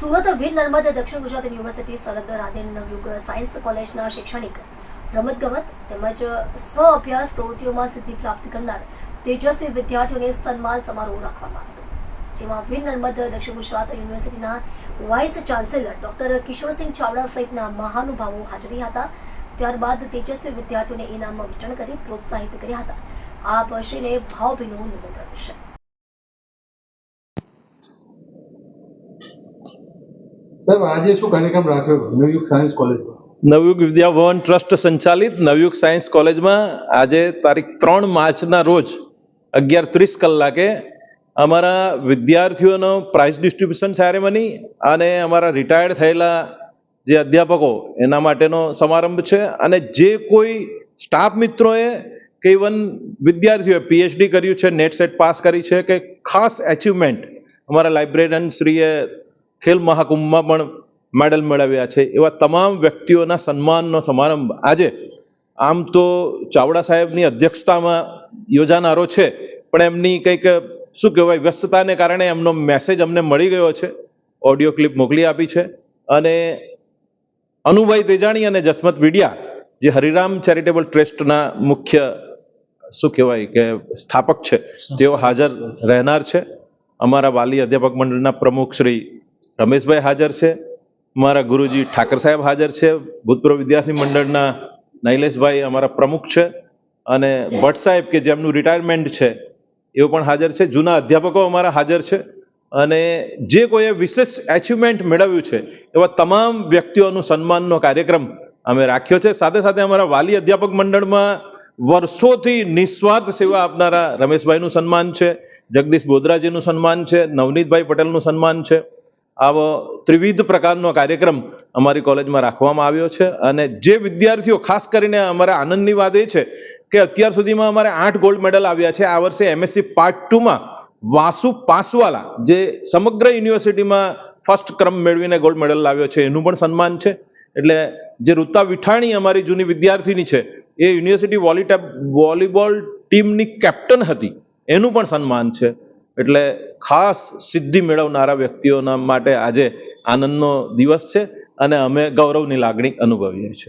સુરત વીર નર્મદ દક્ષિણ ગુજરાત યુનિવર્સિટી સંલગ્ન રાધેન નવયુગ સાયન્સ કોલેજના શૈક્ષણિક રમતગમત તેમજ સ્વ અભ્યાસ પ્રવૃત્તિઓમાં સિદ્ધિ પ્રાપ્ત કરનાર તેજસ્વી વિદ્યાર્થીઓને સન્માન સમારોહ રાખવામાં આવ્યો. જેમાં વીર નર્મદ દક્ષિણ ગુજરાત યુનિવર્સિટીના vice chancellor doctor Kishorsinh Chavda સહિતના મહાનુભાવો હાજરી હતા. ત્યારબાદ તેજસ્વી વિદ્યાર્થીઓને ઇનામ વિતરણ કરી પ્રોત્સાહિત કર્યા હતા. આ વર્ષીને ભાવભીનું નિમંત્રણ છે. સાહેબ, આજે શું કાર્યક્રમ રાખ્યો નવયુગ સાયન્સ કોલેજમાં. નવયુગ વિદ્યાભવન ટ્રસ્ટ સંચાલિત. નવયુગ સાયન્સ કોલેજમાં આજે તારીખ ત્રણ માર્ચના રોજ અગિયાર ત્રીસ કલાકે અમારા વિદ્યાર્થીઓનો પ્રાઇઝ ડિસ્ટ્રીબ્યુશન સેરેમની અને અમારા રિટાયર્ડ થયેલા જે અધ્યાપકો, એના માટેનો સમારંભ છે. અને જે કોઈ સ્ટાફ મિત્રોએ કે ઇવન વિદ્યાર્થીઓએ પીએચડી કર્યું છે નેટ સેટ પાસ કરી છે, કે ખાસ એચિવમેન્ટ અમારા લાઇબ્રેરિયન શ્રીએ ખેલ મહાકુંભમાં પણ મેડલ મેળવ્યા છે. એવા તમામ વ્યક્તિઓના સન્માનનો સમારંભ આજે આમ તો ચાવડા સાહેબની અધ્યક્ષતામાં યોજાનારો છે, પણ એમની કંઈક શું કહેવાય, વ્યસ્તતાને કારણે એમનો મેસેજ અમને મળી ગયો છે. ઓડિયો ક્લિપ મોકલી આપી છે અને અનુભાઈ તેજાણી અને જસમત વિડિયા, જે હરિરામ ચેરિટેબલ ટ્રસ્ટના મુખ્ય શું કહેવાય કે સ્થાપક છે, તેઓ હાજર રહેનાર છે. અમારા વાલી અધ્યાપક મંડળના પ્રમુખ શ્રી રમેશભાઈ હાજર છે, મારા ગુરુજી ઠાકર સાહેબ હાજર છે, ભૂતપૂર્વ વિદ્યાર્થી મંડળના નૈલેશભાઈ અમારા પ્રમુખ છે અને ભટ્ટ સાહેબ કે જેમનું રિટાયરમેન્ટ છે, એઓ પણ હાજર છે. જૂના અધ્યાપકો અમારા હાજર છે અને જે કોઈએ વિશેષ એચિવમેન્ટ મેળવ્યું છે, એવા તમામ વ્યક્તિઓનું સન્માનનો કાર્યક્રમ અમે રાખ્યો છે. સાથે સાથે અમારા વાલી અધ્યાપક મંડળમાં વર્ષોથી નિસ્વાર્થ સેવા આપનારા રમેશભાઈનું સન્માન છે, જગદીશ બોદરાજીનું સન્માન છે, નવનીતભાઈ પટેલનું સન્માન છે. આવો ત્રિવિધ પ્રકારનો કાર્યક્રમ અમારી કોલેજમાં રાખવામાં આવ્યો છે અને જે વિદ્યાર્થીઓ ખાસ કરીને અમારા આનંદની વાત એ છે કે અત્યાર સુધીમાં અમારે આઠ ગોલ્ડ મેડલ આવ્યા છે. આ વર્ષે એમએસસી પાર્ટ ટુમાં વાસુ પાસવાલા જે સમગ્ર યુનિવર્સિટીમાં ફર્સ્ટ ક્રમ મેળવીને ગોલ્ડ મેડલ લાવ્યો છે, એનું પણ સન્માન છે. એટલે જે ઋતા વિઠાણી અમારી જૂની વિદ્યાર્થીની છે, એ યુનિવર્સિટી વોલીટેપ વોલીબોલ ટીમની કેપ્ટન હતી, એનું પણ સન્માન છે. એટલે ખાસ સિદ્ધિ મેળવનારા વ્યક્તિઓના માટે આજે આનંદનો દિવસ છે અને અમે ગૌરવની લાગણી અનુભવીએ છીએ.